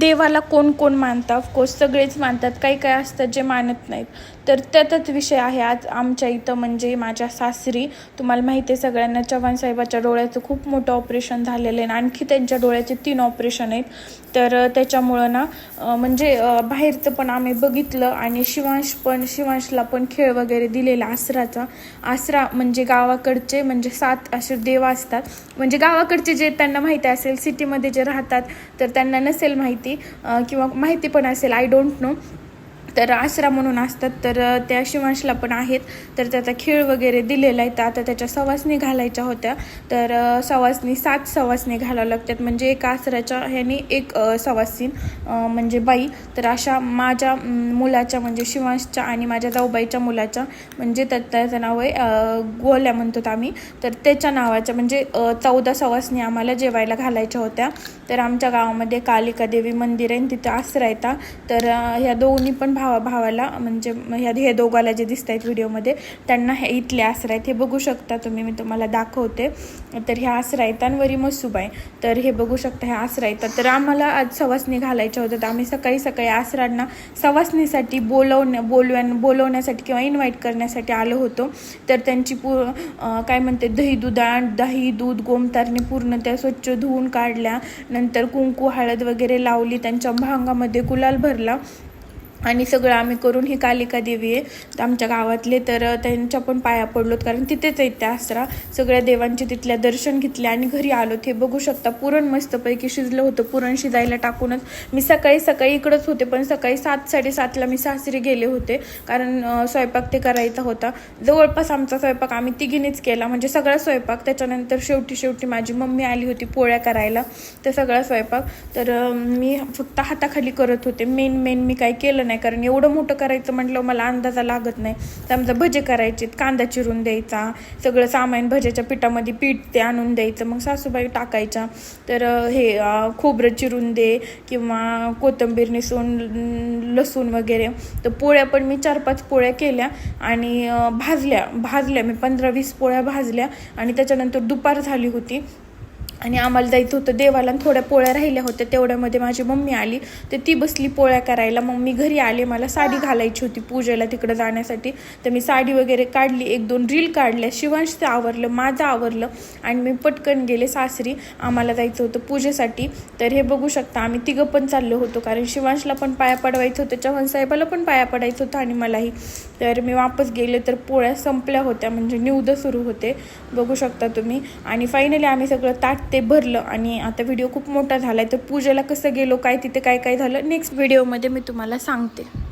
देवाला कोण कोण मानतात ऑफकोर्स सगळेच मानतात. काही काही असतात जे मानत नाहीत. तर त्यातच विषय आहे आज आमच्या इथं म्हणजे माझ्या सासरी. तुम्हाला माहिती आहे सगळ्यांना चव्हाण साहेबाच्या डोळ्याचं खूप मोठं ऑपरेशन झालेलं आहे आणि आणखी त्यांच्या डोळ्याचे तीन ऑपरेशन आहेत. तर त्याच्यामुळं ना म्हणजे बाहेरचं पण आम्ही बघितलं आणि शिवांश पण शिवांशला पण खेळ वगैरे दिलेला आसराचा. आसरा म्हणजे गावाकडचे म्हणजे सात असे देव असतात. म्हणजे गावाकडचे जे त्यांना माहिती असेल सिटीमध्ये जे राहतात तर त्यांना नसेल माहिती. अं, किंवा माहिती पण असेल आय डोंट नो तर आसरा म्हणून असतात तर त्या शिवांशला पण आहेत. तर त्याचा खेळ वगैरे दिलेला आहे. तर आता त्याच्या सवासणी घालायच्या होत्या. तर अ, सवासणी सात सवासणी घालावं लागतात. म्हणजे एका आसराच्या ह्याने एक सवासीन म्हणजे बाई. तर अशा माझ्या मुलाच्या म्हणजे शिवांशच्या आणि माझ्या जाऊबाईच्या मुलाच्या म्हणजे त्या- त्याचं नाव आहे गोल्या म्हणतो आम्ही. तर त्याच्या नावाच्या म्हणजे चौदा सवासणी आम्हाला जेवायला घालायच्या होत्या. तर आमच्या गावामध्ये कालिका देवी मंदिर आहे आणि तिथं आसरा येतात तर ह्या दोन्ही पण भाव भावाला म्हणजे ह्या हे दोघाला जे दिसत आहेत व्हिडिओमध्ये त्यांना हे इथले आसरा आहेत हे बघू शकता तुम्ही मी तुम्हाला दाखवते. तर ह्या आसरा मसुबाई मसूब आहे तर हे बघू शकता ह्या आसरा तर आम्हाला आज सवासणी घालायच्या होत्या तर आम्ही सकाळी सकाळी आसरांना सवासणीसाठी बोलवण्या बोलव्या बोलवण्यासाठी किंवा इन्व्हाइट करण्यासाठी आलो होतो. तर त्यांची पू काय म्हणते दही दुधा दही दूध गोमतारने पूर्ण त्या स्वच्छ धुवून काढल्या. नंतर कुंकू हळद वगैरे लावली त्यांच्या भांगामध्ये गुलाल भरला. आणि सगळं आम्ही करून ही कालिका देवी आहे. आमच्या गावातले तर त्यांच्या पण पाया पडलोत कारण तिथेच आहेत त्या आसरा. सगळ्या देवांचे तिथल्या दर्शन घेतले आणि घरी आलो हे बघू शकता पुरण मस्तपैकी शिजलं होतं. पुरण शिजायला टाकूनच मी सकाळी सकाळी इकडंच होते पण सकाळी सात साडेसातला मी सासरी गेले होते. कारण स्वयंपाक ते करायचा होता. जवळपास आमचा स्वयंपाक आम्ही तिघीनेच केला. म्हणजे सगळा स्वयंपाक. त्याच्यानंतर शेवटी शेवटी माझी मम्मी आली होती पोळ्या करायला. तर सगळा स्वयंपाक. तर मी फक्त हाताखाली करत होते. मेन मेन मी काय केलं नाही कारण एवढं मोठं करायचं म्हटलं मला अंदाजा लागत नाही. समजा भजे करायचे कांदा चिरून द्यायचा सगळं सामान भज्याच्या पिठामध्ये पीठ ते आणून द्यायचं मग सासूबाई टाकायच्या. तर हे खोबरं चिरून दे किंवा कोथिंबीर निसून लसूण वगैरे. तर पोळ्या पण मी चार पाच पोळ्या केल्या आणि भाजल्या. भाजल्या मी पंधरा वीस पोळ्या भाजल्या आणि त्याच्यानंतर दुपार झाली होती. आणि आम्हाला जायचं होतं देवाला. थोड्या पोळ्या राहिल्या होत्या तेवढ्यामध्ये माझी मम्मी आली. तर ती बसली पोळ्या करायला. मग मी घरी आले मला साडी घालायची होती पूजेला तिकडं जाण्यासाठी. तर मी साडी वगैरे काढली एक दोन रील काढल्या. शिवांशचं आवरलं माझं आवरलं. आणि मी पटकन गेले सासरी आम्हाला जायचं होतं पूजेसाठी. तर हे बघू शकता आम्ही तिघं पण चाललो होतो. कारण शिवांशला पण पाया पडवायचं होतं चव्हाण साहेबाला पण पाया पडायचं होतं आणि मलाही. तर मी वापस गेले तर पोळ्या संपल्या होत्या म्हणजे निवद सुरू होते बघू शकता तुम्ही. आणि फायनली आम्ही सगळं ताट ते भरलं आणि आता व्हिडिओ खूप मोठा झाला आहे तर पूजेला कसं गेलो काय तिथे काय काय झालं नेक्स्ट व्हिडिओमध्ये मी तुम्हाला सांगते.